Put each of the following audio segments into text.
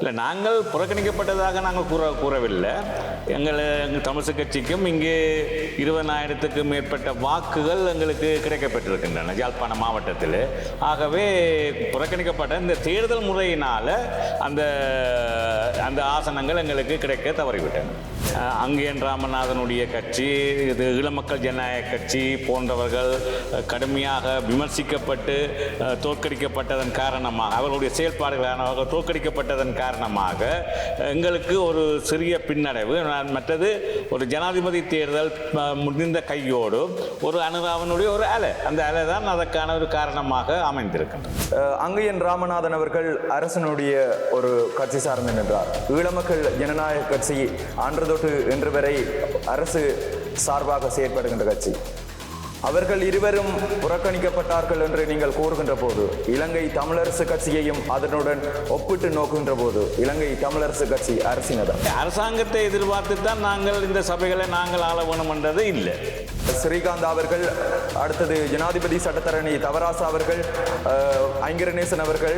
இல்லை நாங்கள் புறக்கணிக்கப்பட்டதாக நாங்கள் கூற கூறவில்லை. எங்கள் எங்கள் தமிழ்ச கட்சிக்கும் இங்கே இருபதாயிரத்துக்கும் மேற்பட்ட வாக்குகள் எங்களுக்கு கிடைக்கப்பட்டிருக்கின்றன யாழ்ப்பாண மாவட்டத்தில். ஆகவே புறக்கணிக்கப்பட்ட இந்த தேர்தல் முறையினால் அந்த அந்த ஆசனங்கள் எங்களுக்கு கிடைக்க தவறிவிட்டன. அங்கேயன் ராமநாதனுடைய கட்சி இது ஈழமக்கள் ஜனநாயக கட்சி போன்றவர்கள் கடுமையாக விமர்சிக்கப்பட்டு தோற்கடிக்கப்பட்டதன் காரணமாக அவர்களுடைய செயல்பாடுகளான தோற்கடிக்கப்பட்டதன் காரணமாக எங்களுக்கு ஒரு சிறிய பின்னடைவு நான் மற்றது ஒரு ஜனாதிபதி தேர்தல் முடிந்த கையோடு ஒரு அனுராவனுடைய ஒரு அலை. அந்த அலை தான் அதற்கான ஒரு காரணமாக அமைந்திருக்கின்றது. அங்கையன் ராமநாதன் அவர்கள் அரசனுடைய ஒரு கட்சி சார்ந்து நின்றார். ஈழமக்கள் ஜனநாயக கட்சி அன்று தொட்டு இன்று வரை அரசு சார்பாக செயற்படுகின்ற கட்சி. அவர்கள் இருவரும் புறக்கணிக்கப்பட்டார்கள் என்று நீங்கள் கூறுகின்ற போது இலங்கை தமிழரசு கட்சியையும் அதனுடன் ஒப்பிட்டு நோக்குகின்ற போது இலங்கை தமிழரசு கட்சி அரசினதா? அரசாங்கத்தை எதிர்பார்த்து தான் நாங்கள் இந்த சபைகளை நாங்கள் ஆள வேணுமென்றது இல்லை. ஸ்ரீகாந்த் அவர்கள் அடுத்தது ஜனாதிபதி சட்டத்தரணி தவராசா அவர்கள் ஐங்கரணேசன் அவர்கள்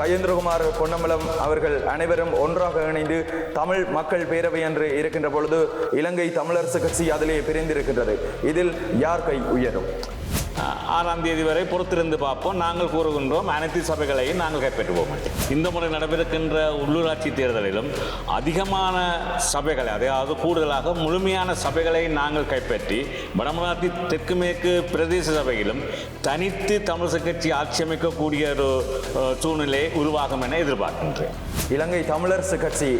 கயேந்திரகுமார் பொன்னம்பலம் அவர்கள் அனைவரும் ஒன்றாக இணைந்து தமிழ் மக்கள் பேரவை என்று இருக்கின்ற பொழுது இலங்கை தமிழரசு கட்சி அதிலே பிரிந்திருக்கின்றது. இதில் யார் கை உயரும்? ஆறாம் தேதி வரை பொறுத்திருந்து பார்ப்போம். நாங்கள் கூறுகின்றோம் அனைத்து சபைகளையும் நாங்கள் கைப்பற்றுவோம் இந்த முறை நடைபெறுகின்ற உள்ளூராட்சி தேர்தலிலும் அதிகமான சபைகளை அதாவது கூடுதலாக முழுமையான சபைகளை நாங்கள் கைப்பற்றி வடமராட்சி தெற்கு மேற்கு பிரதேச சபையிலும் தனித்து தமிழக கட்சி ஆட்சி அமைக்கக்கூடிய ஒரு சூழ்நிலை உருவாகும் என எதிர்பார்க்கின்றேன். இலங்கை தமிழரசு கட்சி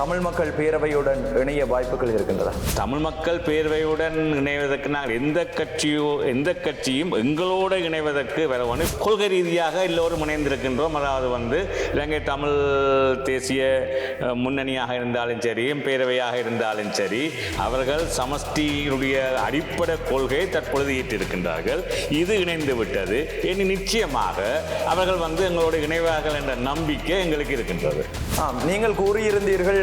தமிழ் மக்கள் பேரவையுடன் இணைய வாய்ப்புகள் இருக்கின்றதா? தமிழ் மக்கள் பேரவையுடன் இணைவதற்கு நாங்கள் எந்த கட்சியோ எந்த கட்சியும் எங்களோடு இணைவதற்கு வரவனு கொள்கை ரீதியாக எல்லோரும் இணைந்திருக்கின்றோம். அதாவது வந்து இலங்கை தமிழ் தேசிய முன்னணியாக இருந்தாலும் சரி பேரவையாக இருந்தாலும் சரி அவர்கள் சமஷ்டியினுடைய அடிப்படை கொள்கையை தற்பொழுது ஈட்டிருக்கின்றார்கள் இது இணைந்து விட்டது. இனி நிச்சயமாக அவர்கள் வந்து எங்களோடு இணைவார்கள் என்ற நம்பிக்கை எங்களுக்கு இருக்கின்றது. ஆம் நீங்கள் கூறியிருந்தீர்கள்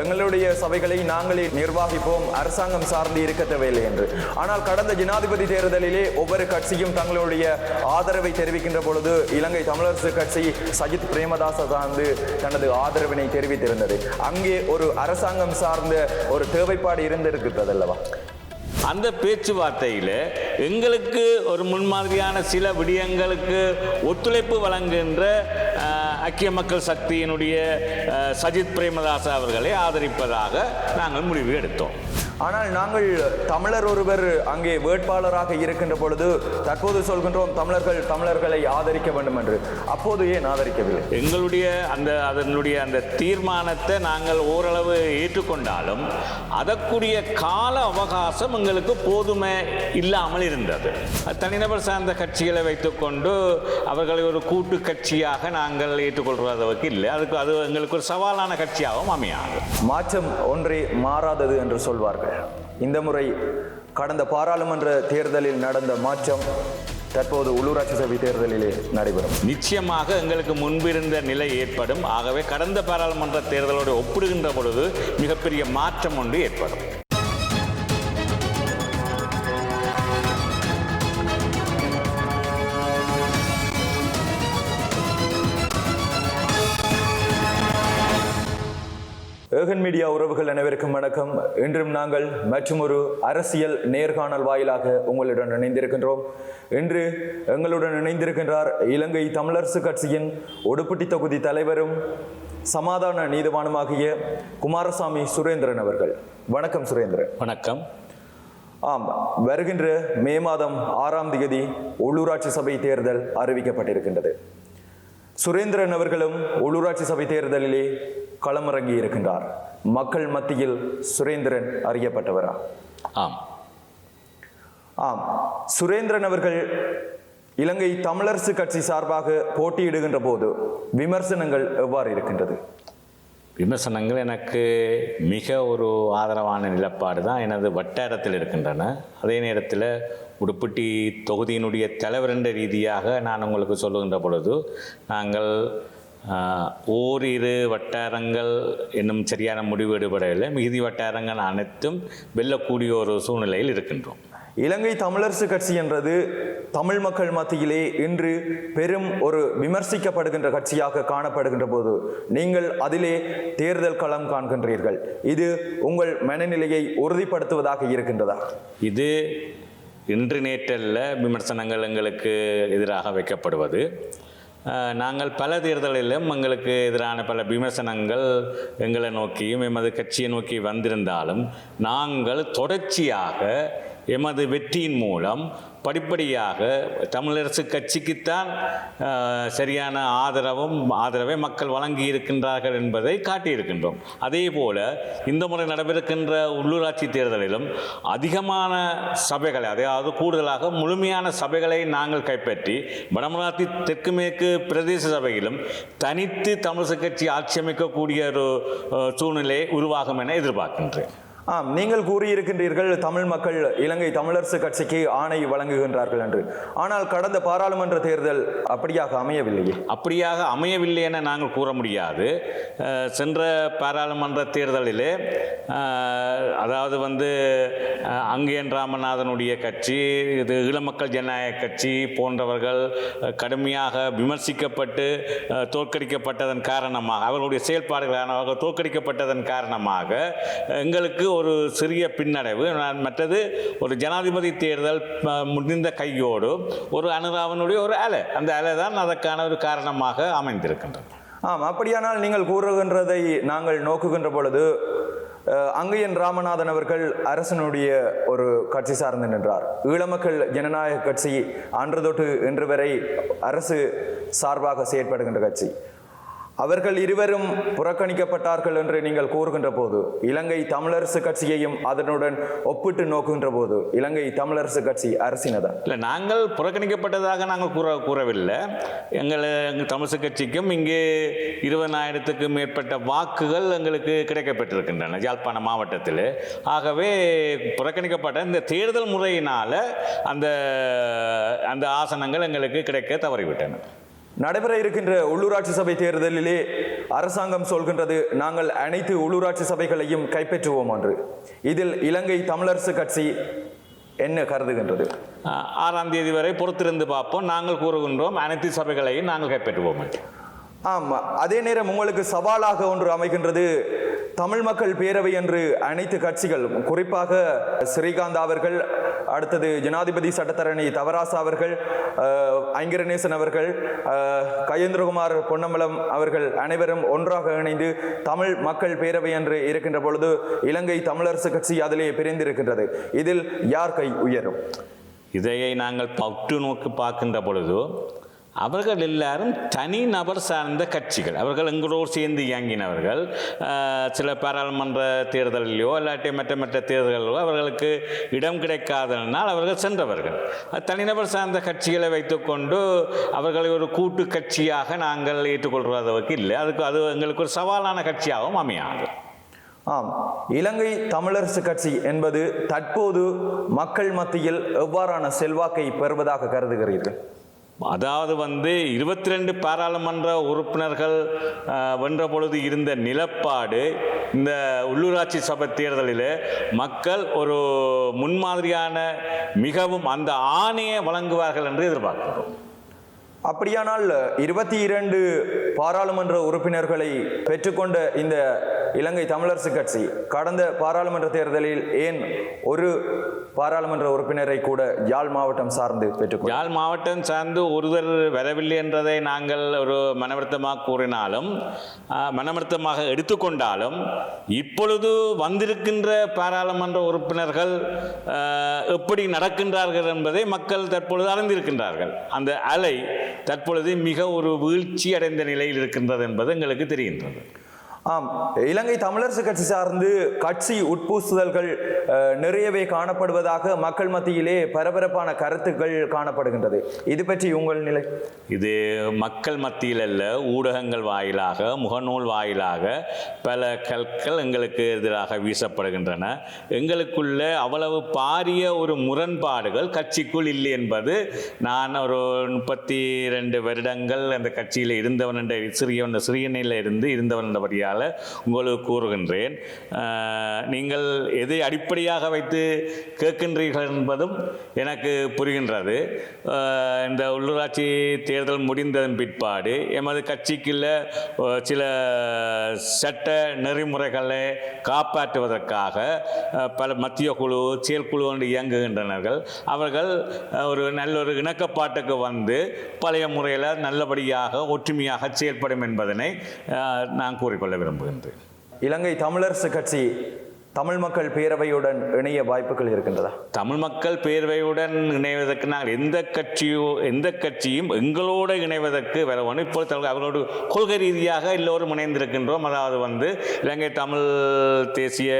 எங்களுடைய சபைகளை நாங்களே நிர்வாகிப்போம் அரசாங்கம் சார்ந்து இருக்க தேவையில்லை என்று. ஆனால் கடந்த ஜனாதிபதி தேர்தலிலே ஒவ்வொரு கட்சியும் தங்களுடைய ஆதரவை தெரிவிக்கின்ற பொழுது இலங்கை தமிழரசு கட்சி சஜித் பிரேமதாச சார்ந்து தனது ஆதரவினை தெரிவித்திருந்தது. அங்கே ஒரு அரசாங்கம் சார்ந்த ஒரு தேவைப்பாடு இருந்திருக்கிறது அல்லவா அந்த பேச்சுவார்த்தையில் எங்களுக்கு ஒரு முன்மாதிரியான சில விடயங்களுக்கு ஒத்துழைப்பு வழங்குகின்ற ஐக்கிய மக்கள் சக்தியினுடைய சஜித் பிரேமதாசா அவர்களை ஆதரிப்பதாக நாங்கள் முடிவு எடுத்தோம். ஆனால் நாங்கள் தமிழர் ஒருவர் அங்கே வேட்பாளராக இருக்கின்ற பொழுது தற்போது சொல்கின்றோம் தமிழர்கள் தமிழர்களை ஆதரிக்க வேண்டும் என்று. அப்போது ஏன் ஆதரிக்கவில்லை? எங்களுடைய அந்த அதனுடைய அந்த தீர்மானத்தை நாங்கள் ஓரளவு ஏற்றுக்கொண்டாலும் அதற்குரிய கால அவகாசம் எங்களுக்கு போதுமே இல்லாமல் இருந்தது. தனிநபர் சார்ந்த கட்சிகளை வைத்துக்கொண்டு அவர்களை ஒரு கூட்டு கட்சியாக நாங்கள் ஏற்றுக்கொள்வதற்கு இல்லை. அதுக்கு அது எங்களுக்கு ஒரு சவாலான கட்சியாகவும் அமையாது. மாற்றம் ஒன்றே மாறாதது என்று சொல்வார்கள். இந்த முறை கடந்த பாராளுமன்ற தேர்தலில் நடந்த மாற்றம் தற்போது உள்ளூராட்சி சபை தேர்தலிலே நடைபெறும். நிச்சயமாக எங்களுக்கு முன்பிருந்த நிலை ஏற்படும். ஆகவே கடந்த பாராளுமன்ற தேர்தலோடு ஒப்பிடுகின்ற பொழுது மிகப்பெரிய மாற்றம் ஒன்று ஏற்படும். ஏகன் மீடியா உறவுகள் அனைவருக்கும் வணக்கம். இன்றும் நாங்கள் மற்றொரு அரசியல் நேர்காணல் வாயிலாக உங்களுடன் இணைந்திருக்கின்றோம். இன்று எங்களுடன் இணைந்திருக்கின்றார் இலங்கை தமிழரசு கட்சியின் ஒடுப்பட்டி தொகுதி தலைவரும் சமாதான நீதிவானுமாகிய குமாரசாமி சுரேந்திரன் அவர்கள். வணக்கம் சுரேந்திரன். வணக்கம். ஆம் வருகின்ற மே மாதம் ஆறாம் தேதி உள்ளூராட்சி சபை தேர்தல் அறிவிக்கப்பட்டிருக்கின்றது. சுரேந்திரன் அவர்களும் உள்ளூராட்சி சபை தேர்தலிலே களமிறங்கி இருக்கின்றார். மக்கள் மத்தியில் சுரேந்திரன் அறியப்பட்டவரா? ஆம். ஆம். சுரேந்திரன் அவர்கள் இலங்கை தமிழரசு கட்சி சார்பாக போட்டியிடுகின்ற போது விமர்சனங்கள் எவ்வாறு இருக்கின்றது? விமர்சனங்கள் எனக்கு மிக ஒரு ஆதரவான நிலப்பாடு தான் எனது வட்டாரத்தில் இருக்கின்றன. அதே நேரத்தில் உடுப்பட்டி தொகுதியினுடைய தலைவர் என்ற ரீதியாக நான் உங்களுக்கு சொல்லுகின்ற பொழுது நாங்கள் ஓரிரு வட்டாரங்கள் இன்னும் சரியான முடிவு எடுபடவில்லை. மிகுதி வட்டாரங்கள் அனைத்தும் வெல்லக்கூடிய ஒரு சூழ்நிலையில் இருக்கின்றோம். இலங்கை தமிழரசு கட்சி என்றது தமிழ் மக்கள் மத்தியிலே இன்று பெரும் ஒரு விமர்சிக்கப்படுகின்ற கட்சியாக காணப்படுகின்ற போது நீங்கள் அதிலே தேர்தல் களம் காண்கின்றீர்கள். இது உங்கள் மனநிலையை உறுதிப்படுத்துவதாக இருக்கின்றதா? இது இன்று நேற்றல்ல விமர்சனங்கள் எங்களுக்கு எதிராக வைக்கப்படுவது. நாங்கள் பல தேர்தலிலும் எங்களுக்கு எதிரான பல விமர்சனங்கள் எங்களை நோக்கியும் எமது கட்சியை நோக்கி வந்திருந்தாலும் நாங்கள் தொடர்ச்சியாக எமது வெற்றியின் மூலம் படிப்படியாக தமிழரசு கட்சிக்குத்தான் சரியான ஆதரவும் ஆதரவை மக்கள் வழங்கி இருக்கின்றார்கள் என்பதை காட்டியிருக்கின்றோம். அதே போல இந்த முறை நடைபெறுகின்ற உள்ளூராட்சி தேர்தலிலும் அதிகமான சபைகளை அதாவது கூடுதலாக முழுமையான சபைகளை நாங்கள் கைப்பற்றி வடமராட்சி தெற்கு மேற்கு பிரதேச சபையிலும் தனித்து தமிழரசு கட்சி ஆட்சி அமைக்கக்கூடிய ஒரு சூழ்நிலை உருவாகும் என எதிர்பார்க்கின்றேன். ஆம் நீங்கள் கூறியிருக்கின்றீர்கள் தமிழ் மக்கள் இலங்கை தமிழரசு கட்சிக்கு ஆணை வழங்குகின்றார்கள் என்று. ஆனால் கடந்த பாராளுமன்ற தேர்தல் அப்படியாக அமையவில்லையே. அப்படியாக அமையவில்லை என நாங்கள் கூற முடியாது. சென்ற பாராளுமன்ற தேர்தலிலே அதாவது வந்து அங்கேன் ராமநாதனுடைய கட்சி இது ஈழமக்கள் ஜனநாயக கட்சி போன்றவர்கள் கடுமையாக விமர்சிக்கப்பட்டு தோற்கடிக்கப்பட்டதன் காரணமாக அவர்களுடைய செயல்பாடுகளான தோற்கடிக்கப்பட்டதன் காரணமாக எங்களுக்கு ஒரு சிறிய பின்னடைவு. நான் மற்றது ஒரு ஜனாதிபதி தேர்தல் முடிந்த கையோடு ஒரு அனுதாபனுடைய ஒரு அலை. அந்த அலை தான் அதற்கான ஒரு காரணமாக அமைந்திருக்கின்றது. ஆம் அப்படியானால் நீங்கள் கூறுகின்றதை நாங்கள் நோக்குகின்ற பொழுது அங்கையன் ராமநாதன் அவர்கள் அரசனுடைய ஒரு கட்சி சார்ந்து நின்றார். ஈழமக்கள் ஜனநாயக கட்சி அன்று தொட்டு இன்று வரை அரசு சார்பாக செயற்படுகின்ற கட்சி. அவர்கள் இருவரும் புறக்கணிக்கப்பட்டார்கள் என்று நீங்கள் கூறுகின்ற போது இலங்கை தமிழரசு கட்சியையும் அதனுடன் ஒப்பிட்டு நோக்குகின்ற போது இலங்கை தமிழரசு கட்சி அரசினதா? இல்லை நாங்கள் புறக்கணிக்கப்பட்டதாக நாங்கள் கூற கூறவில்லை. எங்கள் எங்கள் தமிழரசு கட்சிக்கும் இங்கே இருபதாயிரத்துக்கும் மேற்பட்ட வாக்குகள் எங்களுக்கு கிடைக்கப்பட்டிருக்கின்றன யாழ்ப்பாண மாவட்டத்தில். ஆகவே புறக்கணிக்கப்பட்ட இந்த தேர்தல் முறையினால் அந்த அந்த ஆசனங்கள் எங்களுக்கு கிடைக்க தவறிவிட்டன. நடைபெற இருக்கின்ற உள்ளூராட்சி சபை தேர்தலிலே அரசாங்கம் சொல்கின்றது நாங்கள் அனைத்து உள்ளூராட்சி சபைகளையும் கைப்பற்றுவோம் என்று. இதில் இலங்கை தமிழரசு கட்சி என்ன கருதுகின்றது? ஆறாம் தேதி வரை பொறுத்திருந்து பார்ப்போம். நாங்கள் கூறுகின்றோம் அனைத்து சபைகளையும் நாங்கள் கைப்பற்றுவோம் என்று. ஆம் அதே நேரம் உங்களுக்கு சவாலாக ஒன்று அமைகின்றது தமிழ் மக்கள் பேரவை என்று அனைத்து கட்சிகள் குறிப்பாக ஸ்ரீகாந்த் அவர்கள் அடுத்தது ஜனாதிபதி சட்டத்தரணி தவராசா அவர்கள் ஐங்கரணேசன் அவர்கள் கயேந்திரகுமார் பொன்னம்பலம் அவர்கள் அனைவரும் ஒன்றாக இணைந்து தமிழ் மக்கள் பேரவை என்று இருக்கின்ற பொழுது இலங்கை தமிழரசு கட்சி அதிலே பிரிந்திருக்கின்றது. இதில் யார் கை உயரும்? இதையை நாங்கள் பற்று நோக்கி பார்க்கின்ற பொழுது அவர்கள் எல்லாரும் தனி நபர் சார்ந்த கட்சிகள். அவர்கள் எங்களோடு சேர்ந்து இயங்கினவர்கள். சில பாராளுமன்ற தேர்தலிலோ இல்லாட்டி மற்ற மற்ற தேர்தலிலோ அவர்களுக்கு இடம் கிடைக்காதனால் அவர்கள் சென்றவர்கள். அது தனிநபர் சார்ந்த கட்சிகளை வைத்துக்கொண்டு அவர்களை ஒரு கூட்டு கட்சியாக நாங்கள் ஏற்றுக்கொள்வதற்கு இல்லை. அதுக்கு அது எங்களுக்கு ஒரு சவாலான கட்சியாகவும் அமையாது. ஆம். இலங்கை தமிழரசு கட்சி என்பது தற்போது மக்கள் மத்தியில் எவ்வாறான செல்வாக்கை பெறுவதாக கருதுகிறீர்கள்? அதாவது வந்து இருபத்தி ரெண்டு பாராளுமன்ற உறுப்பினர்கள் வென்ற பொழுது இருந்த நிலப்பாடு இந்த உள்ளூராட்சி சபை தேர்தலில் மக்கள் ஒரு முன்மாதிரியான மிகவும் அந்த ஆணையை வழங்குவார்கள் என்று எதிர்பார்க்கிறோம். அப்படியானால் இருபத்தி இரண்டு பாராளுமன்ற உறுப்பினர்களை பெற்றுக்கொண்ட இந்த இலங்கை தமிழரசு கட்சி கடந்த பாராளுமன்ற தேர்தலில் ஏன் ஒரு பாராளுமன்ற உறுப்பினரை கூட யாழ் மாவட்டம் சார்ந்து பெற்றுக்கொண்டார் யாழ் மாவட்டம் சார்ந்து ஒருவர் வரவில்லை என்றதை நாங்கள் ஒரு மனவருத்தமாக கூறினாலும் ஆஹ், மனவருத்தமாக எடுத்துக்கொண்டாலும் இப்பொழுது வந்திருக்கின்ற பாராளுமன்ற உறுப்பினர்கள் எப்படி நடக்கின்றார்கள் என்பதை மக்கள் தற்பொழுது அறிந்திருக்கின்றார்கள். அந்த அலை தற்பொழுது மிக ஒரு வீழ்ச்சி அடைந்த நிலையில் இருக்கின்றது என்பது எங்களுக்கு தெரிகின்றது. ஆம் இலங்கை தமிழரசு கட்சி சார்ந்து கட்சி உட்பூசுதல்கள் நிறையவே காணப்படுவதாக மக்கள் மத்தியிலே பரபரப்பான கருத்துக்கள் காணப்படுகின்றது. இது பற்றி உங்கள் நிலை? இது மக்கள் மத்தியில் அல்ல ஊடகங்கள் வாயிலாக முகநூல் வாயிலாக பல கற்கள் எங்களுக்கு எதிராக வீசப்படுகின்றன. எங்களுக்குள்ள அவ்வளவு பாரிய ஒரு முரண்பாடுகள் கட்சிக்குள் இல்லை என்பது நான் ஒரு முப்பத்தி ரெண்டு வருடங்கள் அந்த கட்சியில் இருந்தவன் என்ற சிறியவன் சிறியனில் இருந்து இருந்தவன் என்றபடியால் என்பதால் உங்களுக்கு கூறுகின்றேன். நீங்கள் எதை அடிப்படையாக வைத்து கேட்கின்றீர்கள் என்பதும் எனக்கு புரிகின்றது. இந்த உள்ளூராட்சி தேர்தல் முடிந்ததன் பிற்பாடு எமது கட்சிக்குள்ள சில சட்ட நெறிமுறைகளை காப்பாற்றுவதற்காக பல மத்திய குழு செயற்குழு ஒன்று இயங்குகின்றனர்கள். அவர்கள் ஒரு நல்ல ஒரு இணக்கப்பாட்டுக்கு வந்து பழைய முறையில் நல்லபடியாக ஒற்றுமையாக செயல்படும் என்பதனை நான் கூறிக்கொள்ள விரும்புகின்றேன். இலங்கை தமிழரசு கட்சி தமிழ் மக்கள் பேரவையுடன் இணைய வாய்ப்புகள் இருக்கின்றதா? தமிழ் மக்கள் பேரவையுடன் இணைவதற்கு நாங்கள் எந்த கட்சியோ எந்த கட்சியும் எங்களோடு இணைவதற்கு வேற ஒன்று இப்போ அவர்களோடு கொள்கை ரீதியாக எல்லோரும் இணைந்திருக்கின்றோம். அதாவது வந்து இலங்கை தமிழ் தேசிய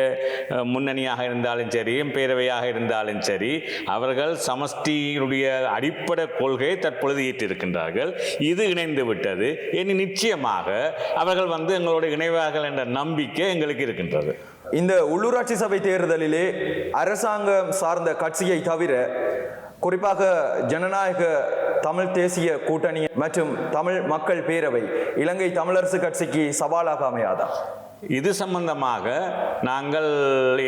முன்னணியாக இருந்தாலும் சரி பேரவையாக இருந்தாலும் சரி அவர்கள் சமஷ்டியினுடைய அடிப்படை கொள்கையை தற்பொழுது ஏற்றிருக்கின்றார்கள். இது இணைந்து விட்டது. இனி நிச்சயமாக அவர்கள் வந்து எங்களோடு இணைவார்கள் என்ற நம்பிக்கை எங்களுக்கு இருக்கின்றது. இந்த உள்ளூராட்சி சபை தேர்தலிலே அரசாங்கம் சார்ந்த கட்சியை தவிர குறிப்பாக ஜனநாயக தமிழ் தேசிய கூட்டணி மற்றும் தமிழ் மக்கள் பேரவை இலங்கை தமிழரசு கட்சிக்கு சவாலாக அமையாதா? இது சம்பந்தமாக நாங்கள்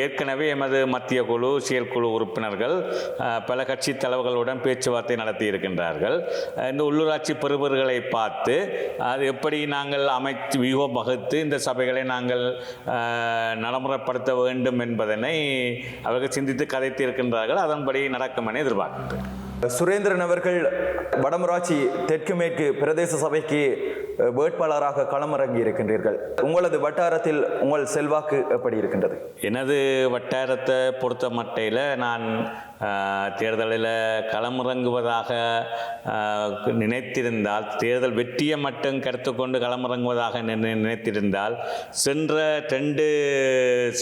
ஏற்கனவே எமது மத்திய குழு செயற்குழு உறுப்பினர்கள் பல கட்சி தலைவர்களுடன் பேச்சுவார்த்தை நடத்தி இருக்கின்றார்கள். இந்த உள்ளூராட்சி பெறுபர்களை பார்த்து அது எப்படி நாங்கள் அமைத்து வியூகம் வகுத்து இந்த சபைகளை நாங்கள் நடைமுறைப்படுத்த வேண்டும் என்பதனை அவர்கள் சிந்தித்து கதைத்து இருக்கின்றார்கள். அதன்படி நடக்கும் என எதிர்பார்க்கின்றேன். சுரேந்திரன் அவர்கள் வடமராட்சி தெற்கு மேற்கு பிரதேச சபைக்கு வேட்பாளராக களமிறங்கி இருக்கின்றீர்கள். உங்களது வட்டாரத்தில் உங்கள் செல்வாக்கு எப்படி இருக்கின்றது? எனது வட்டாரத்தை பொறுத்த மட்டையில் நான் தேர்தலில் களமிறங்குவதாக நினைத்திருந்தால் தேர்தல் வெற்றியை மட்டும் கருத்து கொண்டு களமிறங்குவதாக நினை- நினைத்திருந்தால் சென்ற ரெண்டு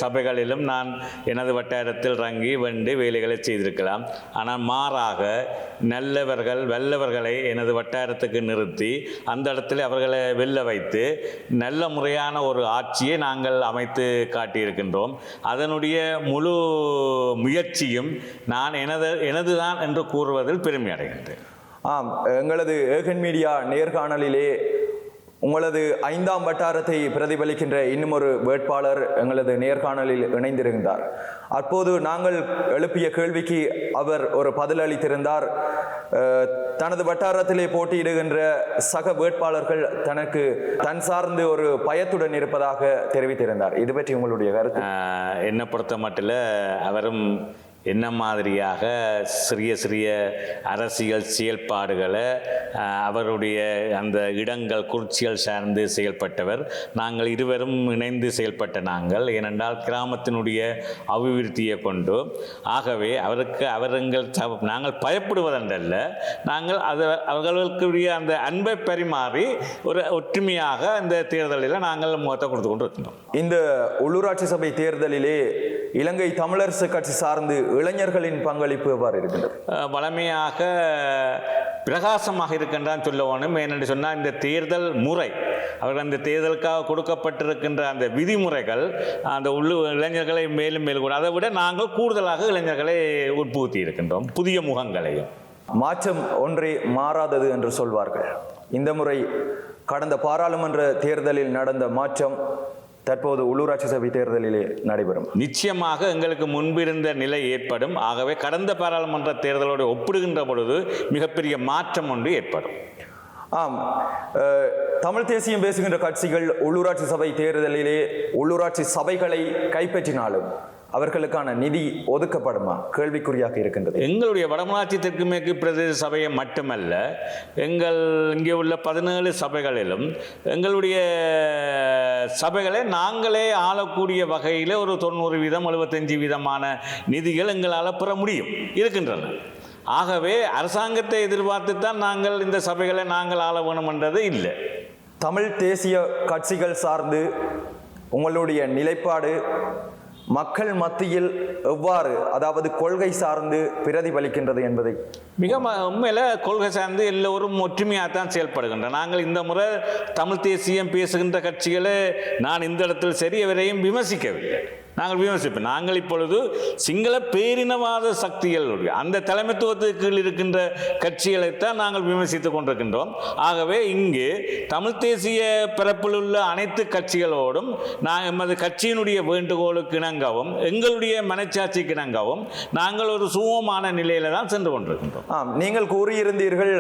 சபைகளிலும் நான் எனது வட்டாரத்தில் இறங்கி வெண்டு வேலைகளை செய்திருக்கலாம். ஆனால் மாறாக நல்லவர்கள் வல்லவர்களை எனது வட்டாரத்துக்கு நிறுத்தி அந்த இடத்துல அவர்களை வெல்ல வைத்து நல்ல முறையான ஒரு ஆட்சியை நாங்கள் அமைத்து காட்டியிருக்கின்றோம். அதனுடைய முழு முயற்சியும் நான் எனது எனதுதான் என்று கூறுவதில் பெருமை அடைகின்றேன். ஆம் எங்களது ஏகன் மீடியா நேர்காணலிலே உங்களது ஐந்தாம் வட்டாரத்தை பிரதிபலிக்கின்ற இன்னும் ஒரு வேட்பாளர் எங்களது நேர்காணலில் இணைந்திருந்தார். அப்போது நாங்கள் எழுப்பிய கேள்விக்கு அவர் ஒரு பதில் அளித்திருந்தார் தனது வட்டாரத்திலே போட்டியிடுகின்ற சக வேட்பாளர்கள் தனக்கு தன் சார்ந்து ஒரு பயத்துடன் இருப்பதாக தெரிவித்திருந்தார். இது பற்றி உங்களுடைய கருத்து? என்னை பொறுத்த மட்டில் அவரும் என்ன மாதிரியாக சிறிய சிறிய அரசியல் செயல்பாடுகளை அவருடைய அந்த இடங்கள் குறிச்சிகள் சார்ந்து செயல்பட்டவர். நாங்கள் இருவரும் இணைந்து செயல்பட்ட நாங்கள். ஏனென்றால் கிராமத்தினுடைய அபிவிருத்தியை கொண்டு. ஆகவே அவருக்கு அவருங்கள் நாங்கள் பயப்படுவதென்றல்ல. நாங்கள் அது அவர்களுக்குரிய அந்த அன்பை பரிமாறி ஒரு ஒற்றுமையாக இந்த தேர்தலில் நாங்கள் முகத்தை கொடுத்து கொண்டு இருக்கின்றோம் இந்த உள்ளூராட்சி சபை தேர்தலிலே இலங்கை தமிழரசு கட்சி சார்ந்து இளைஞர்களின் பங்களிப்பு எவ்வாறு இருக்கின்றது? வளமையாக பிரகாசமாக இருக்கின்றான் சொல்ல வேணும் ஏனென்று சொன்னால் இந்த தேர்தல் முறை அவர்கள் அந்த தேர்தலுக்காக கொடுக்கப்பட்டிருக்கின்ற அந்த விதிமுறைகள் அந்த உள்ளு இளைஞர்களை மேலும் மேலும் கூட அதை விட நாங்கள் கூடுதலாக இளைஞர்களை உட்புகுத்தி இருக்கின்றோம் புதிய முகங்களையும். மாற்றம் ஒன்றே மாறாதது என்று சொல்வார்கள். இந்த முறை கடந்த பாராளுமன்ற தேர்தலில் நடந்த மாற்றம் தற்போது உள்ளூராட்சி சபை தேர்தலிலே நடைபெறும். நிச்சயமாக எங்களுக்கு முன்பிருந்த நிலை ஏற்படும். ஆகவே கடந்த பாராளுமன்ற தேர்தலோடு ஒப்பிடுகின்ற பொழுது மிகப்பெரிய மாற்றம் ஒன்று ஏற்படும். ஆம் தமிழ் தேசியம் பேசுகின்ற கட்சிகள் உள்ளூராட்சி சபை தேர்தலிலே உள்ளூராட்சி சபைகளை கைப்பற்றினாலும் அவர்களுக்கான நிதி ஒதுக்கப்படுமா? கேள்விக்குறியாக இருக்கின்றது. எங்களுடைய வடமராட்சி தெற்கு மேற்கு பிரதேச சபையை மட்டுமல்ல எங்கள் இங்கே உள்ள பதினேழு சபைகளிலும் எங்களுடைய சபைகளை நாங்களே ஆளக்கூடிய வகையில் ஒரு தொண்ணூறு வீதம் எழுபத்தஞ்சு வீதமான நிதிகள் எங்களால் பெற முடியும் இருக்கின்றன. ஆகவே அரசாங்கத்தை எதிர்பார்த்து தான் நாங்கள் இந்த சபைகளை நாங்கள் ஆள வேணுமென்றது இல்லை. தமிழ் தேசிய கட்சிகள் சார்ந்து உங்களுடைய நிலைப்பாடு மக்கள் மத்தியில் எவ்வாறு அதாவது கொள்கை சார்ந்து பிரதிபலிக்கின்றது என்பதை. மிக ம- கொள்கை சார்ந்து எல்லோரும் ஒற்றுமையாக தான் செயல்படுகின்றன நாங்கள் இந்த முறை தமிழ் தேசியம் பேசுகின்ற கட்சிகளை நான் இந்த இடத்தில் சரி எவரையும் விமர்சிக்கவில்லை. நாங்கள் விமர்சிப்போம். நாங்கள் இப்பொழுது சிங்கள பேரினவாத சக்திகள் அந்த தலைமைத்துவத்துக்கு இருக்கின்ற கட்சிகளைத்தான் நாங்கள் விமர்சித்துக் கொண்டிருக்கின்றோம். ஆகவே இங்கு தமிழ் தேசிய பிறப்பில் உள்ள அனைத்து கட்சிகளோடும் நான் எமது கட்சியினுடைய வேண்டுகோளுக்கு இணங்கவும் எங்களுடைய மனச்சாட்சிக்கு இணங்கவும் நாங்கள் ஒரு சுகமான நிலையில தான் சென்று கொண்டிருக்கின்றோம். நீங்கள் கூறியிருந்தீர்கள்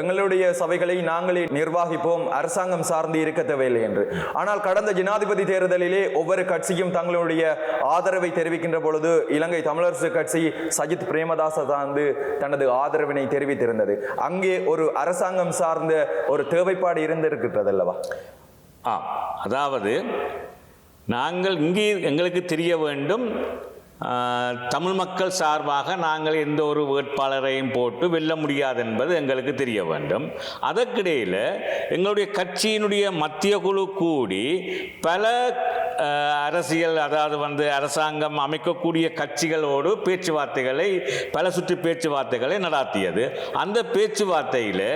எங்களுடைய சபைகளை நாங்களே நிர்வாகிப்போம் அரசாங்கம் சார்ந்து இருக்க தேவையில்லை என்று. ஆனால் கடந்த ஜனாதிபதி தேர்தலிலே ஒவ்வொரு கட்சியும் தங்களுடைய ஆதரவை தெரிவிக்கின்ற பொழுது இலங்கை தமிழரசு கட்சி சஜித் பிரேமதாச சார்ந்து தனது ஆதரவினை தெரிவித்திருந்தது. அங்கே ஒரு அரசாங்கம் சார்ந்த ஒரு தேவைப்பாடு இருந்திருக்கிறது அல்லவா ஆ அதாவது நாங்கள் இங்கே எங்களுக்கு தெரிய வேண்டும் தமிழ் மக்கள் சார்பாக நாங்கள் எந்த ஒரு வேட்பாளரையும் போட்டு வெல்ல முடியாது என்பது எங்களுக்கு தெரிய வேண்டும். அதற்கிடையில் எங்களுடைய கட்சியினுடைய மத்திய குழு கூடி பல அரசியல் அதாவது வந்து அரசாங்கம் அமைக்கக்கூடிய கட்சிகளோடு பேச்சுவார்த்தைகளை பல சுற்று பேச்சுவார்த்தைகளை நடாத்தியது. அந்த பேச்சுவார்த்தையில்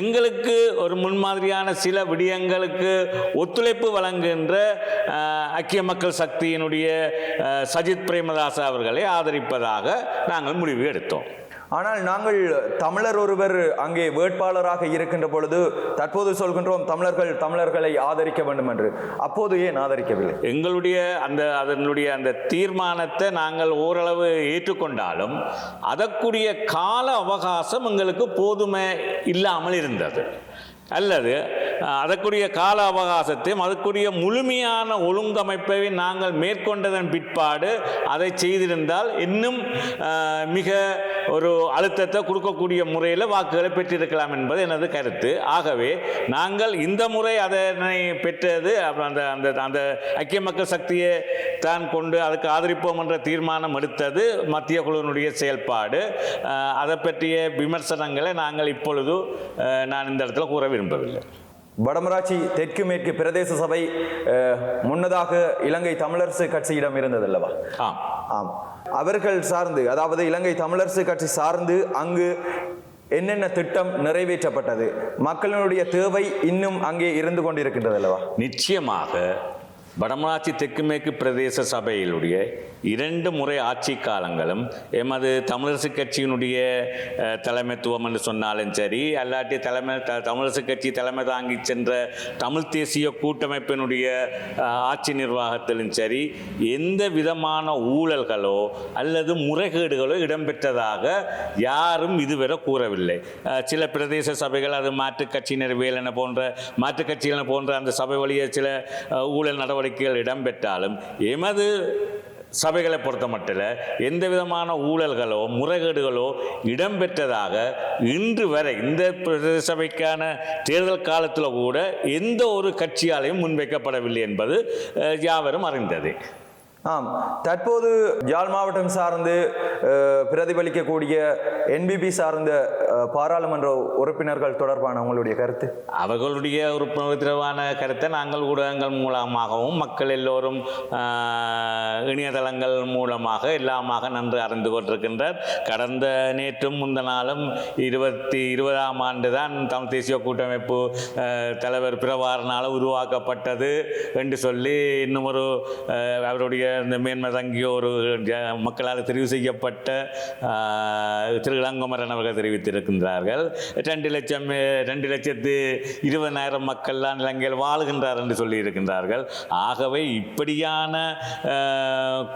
எங்களுக்கு ஒரு முன்மாதிரியான சில விடயங்களுக்கு ஒத்துழைப்பு வழங்குகின்ற ஐக்கிய மக்கள் சக்தியினுடைய சஜித் பிரேமதாச அவர்களை ஆதரிப்பதாக நாங்கள் முடிவு எடுத்தோம். ஆனால் நாங்கள் தமிழர் ஒருவர் அங்கே வேட்பாளராக இருக்கின்ற பொழுது தற்போது சொல்கின்றோம் தமிழர்கள் தமிழர்களை ஆதரிக்க வேண்டும் என்று. அப்போது ஏன் ஆதரிக்கவில்லை? எங்களுடைய அந்த அதனுடைய அந்த தீர்மானத்தை நாங்கள் ஓரளவு ஏற்றுக்கொண்டாலும் அதற்குரிய கால அவகாசம் எங்களுக்கு போதுமே இல்லாமல் இருந்தது. அல்லது அதற்குரிய கால அவகாசத்தையும் அதற்குரிய முழுமையான ஒழுங்கமைப்பை நாங்கள் மேற்கொண்டதன் பிற்பாடு அதை செய்திருந்தால் இன்னும் மிக ஒரு அழுத்தத்தை கொடுக்கக்கூடிய முறையில் வாக்குகளை பெற்றிருக்கலாம் என்பது எனது கருத்து. ஆகவே நாங்கள் இந்த முறை அதனை பெற்றது அப்புறம் அந்த அந்த அந்த ஐக்கிய மக்கள் சக்தியை தான் கொண்டு அதுக்கு ஆதரிப்போம் என்ற தீர்மானம் எடுத்தது மத்திய குழுவினுடைய செயல்பாடு. அதை பற்றிய விமர்சனங்களை நாங்கள் இப்பொழுது நான் இந்த இடத்துல கூற விரும்பவில்லை. வடமராட்சி தெற்கு மேற்கு பிரதேச சபை முன்னதாக இலங்கை தமிழரசு கட்சியிடம் இருந்தது அல்லவா ஆம். ஆம். அவர்கள் சார்ந்து அதாவது இலங்கை தமிழரசு கட்சி சார்ந்து அங்கு என்னென்ன திட்டம் நிறைவேற்றப்பட்டது மக்களினுடைய தேவை இன்னும் அங்கே இருந்து கொண்டிருக்கின்றது அல்லவா நிச்சயமாக வடமராட்சி தெற்கு மேற்கு பிரதேச சபையிலுடைய இரண்டு முறை ஆட்சி காலங்களும் எமது தமிழரசு கட்சியினுடைய தலைமைத்துவம் என்று சொன்னாலும் சரி அல்லாட்டி தலைமை த- தமிழரசு கட்சி தலைமை தாங்கி சென்ற தமிழ் தேசிய கூட்டமைப்பினுடைய ஆட்சி நிர்வாகத்திலும் சரி எந்த விதமான ஊழல்களோ அல்லது முறைகேடுகளோ இடம்பெற்றதாக யாரும் இதுவரை கூறவில்லை. சில பிரதேச சபைகள் அது மாற்றுக் கட்சியினர் வேலன போன்ற மாற்றுக் கட்சிகள் போன்ற அந்த சபை வழியே சில ஊழல் நடவடிக்கைகள் இடம்பெற்றாலும் எமது சபைகளை பொறுத்த மட்டில் எந்த விதமான ஊழல்களோ முறைகேடுகளோ இடம்பெற்றதாக இன்று வரை இந்த பிரதேச சபைக்கான தேர்தல் காலத்தில் கூட எந்த ஒரு கட்சியாலையும் முன்வைக்கப்படவில்லை என்பது யாவரும் அறிந்தது. ஆம். தற்போது யாழ் மாவட்டம் சார்ந்து பிரதிபலிக்கக்கூடிய என்பிபி சார்ந்த பாராளுமன்ற உறுப்பினர்கள் தொடர்பான உங்களுடைய கருத்து? அவர்களுடைய உறுப்பினர் தொடர்பான கருத்தை நாங்கள் ஊடகங்கள் மூலமாகவும் மக்கள் எல்லோரும் இணையதளங்கள் மூலமாக எல்லாமாக நன்று அறிந்து கொண்டிருக்கின்றார் கடந்த நேற்றும் முந்த நாளும் இருபத்தி இருபதாம் ஆண்டு தான் தமிழ் தேசிய கூட்டமைப்பு தலைவர் பிரவாரனால் உருவாக்கப்பட்டது என்று சொல்லி இன்னும் ஒரு அவருடைய இந்த மேன்மை தங்கிய ஒரு மக்களால் தெரிவு செய்யப்பட்ட திரு இளங்குமரன் அவர்கள் தெரிவித்திருக்கின்றார்கள். ரெண்டு லட்சம் ரெண்டு லட்சத்து இருபதாயிரம் மக்கள்லாம் இலங்கையில் வாழுகின்றார் என்று சொல்லியிருக்கின்றார்கள். ஆகவே இப்படியான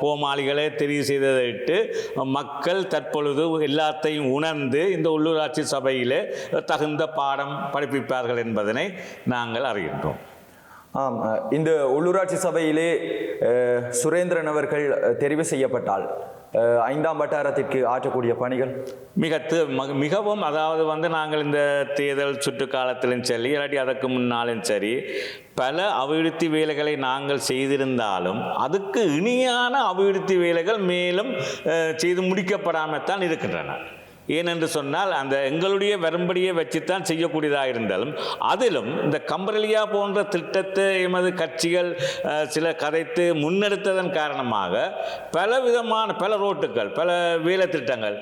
கோமாளிகளை தெரிவு செய்ததையிட்டு மக்கள் தற்பொழுது எல்லாத்தையும் உணர்ந்து இந்த உள்ளூராட்சி சபையிலே தகுந்த பாடம் படிப்பிப்பார்கள் என்பதனை நாங்கள் அறிகின்றோம். ஆம் இந்த உள்ளூராட்சி சபையிலே சுரேந்திரன் அவர்கள் தெரிவு செய்யப்பட்டால் ஐந்தாம் வட்டாரத்திற்கு ஆற்றக்கூடிய பணிகள்? மிக மிகவும் அதாவது வந்து நாங்கள் இந்த தேர்தல் சுற்று காலத்திலும் சரி இல்லாட்டி அதற்கு முன்னாலும் சரி பல அபிவிருத்தி வேலைகளை நாங்கள் செய்திருந்தாலும் அதுக்கு இணையான அபிவிருத்தி வேலைகள் மேலும் செய்து முடிக்கப்படாமல் தான் இருக்கின்றன. ஏனென்று சொன்னால் அந்த எங்களுடைய வரும்படியை வச்சுத்தான் செய்யக்கூடியதாக இருந்தாலும் அதிலும் இந்த கம்பரலியா போன்ற திட்டத்தை எமது கட்சிகள் சில கதைத்து முன்னெடுத்ததன் காரணமாக பல விதமான பல ரோட்டுகள் பல வேலை திட்டங்கள்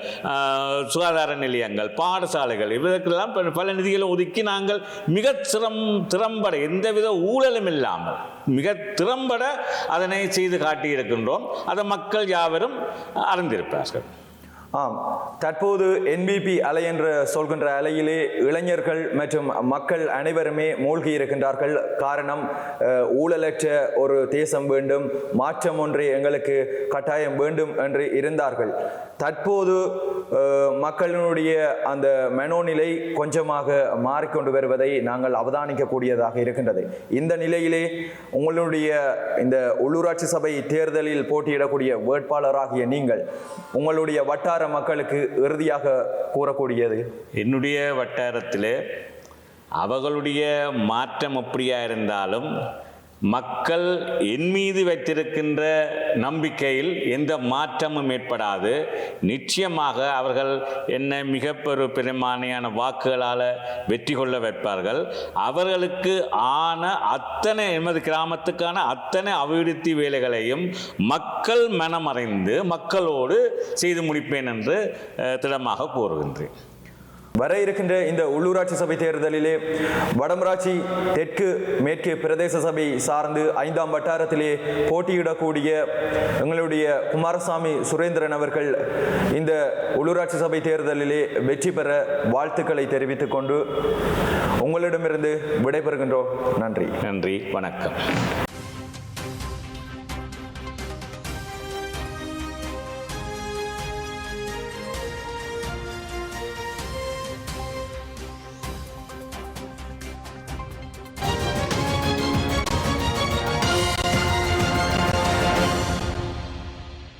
சுகாதார நிலையங்கள் பாடசாலைகள் இவற்றுக்கெல்லாம் பல- பல நிதிகளை ஒதுக்கி நாங்கள் மிக திறம் திறம்பட எந்தவித ஊழலும் இல்லாமல் மிக திறம்பட அதனை செய்து காட்டியிருக்கின்றோம். அதை மக்கள் யாவரும் அறிந்திருப்பார்கள். ஆம். தற்போது என்பிபி அலை என்று சொல்கின்ற அலையிலே இளைஞர்கள் மற்றும் மக்கள் அனைவருமே மூழ்கி இருக்கின்றார்கள். காரணம் ஊழலற்ற ஒரு தேசம் வேண்டும் மாற்றம் ஒன்று எங்களுக்கு கட்டாயம் வேண்டும் என்று இருந்தார்கள். தற்போது மக்களினுடைய அந்த மனோநிலை கொஞ்சமாக மாறிக்கொண்டு வருவதை நாங்கள் அவதானிக்கக்கூடியதாக இருக்கின்றது. இந்த நிலையிலே உங்களுடைய இந்த உள்ளூராட்சி சபை தேர்தலில் போட்டியிடக்கூடிய வேட்பாளராகிய நீங்கள் உங்களுடைய வட்டார மக்களுக்கு இறுதியாக கூறக்கூடியது? என்னுடைய வட்டாரத்தில் அவர்களுடைய மாற்றம் அப்படியா இருந்தாலும் மக்கள் என் மீது வைத்திருக்கின்ற நம்பிக்கையில் எந்த மாற்றமும் ஏற்படாது. நிச்சயமாக அவர்கள் என்னை மிக பெருமானியான வாக்குகளால் வெற்றி கொள்ள வைப்பார்கள். அவர்களுக்கு ஆன அத்தனை எமது கிராமத்துக்கான அத்தனை அபிவிருத்தி வேலைகளையும் மக்கள் மனமறைந்து மக்களோடு செய்து முடிப்பேன் என்று திடமாக கூறுகின்றேன். வர இருக்கின்ற இந்த உள்ளூராட்சி சபை தேர்தலிலே வடமராட்சி தெற்கு மேற்கு பிரதேச சபை சார்ந்து ஐந்தாம் வட்டாரத்திலே போட்டியிடக்கூடிய எங்களுடைய குமாரசாமி சுரேந்திரன் அவர்கள் இந்த உள்ளூராட்சி சபை தேர்தலிலே வெற்றி பெற வாழ்த்துக்களை தெரிவித்துக் கொண்டு உங்களிடமிருந்து விடைபெறுகின்றோம். நன்றி. நன்றி. வணக்கம்.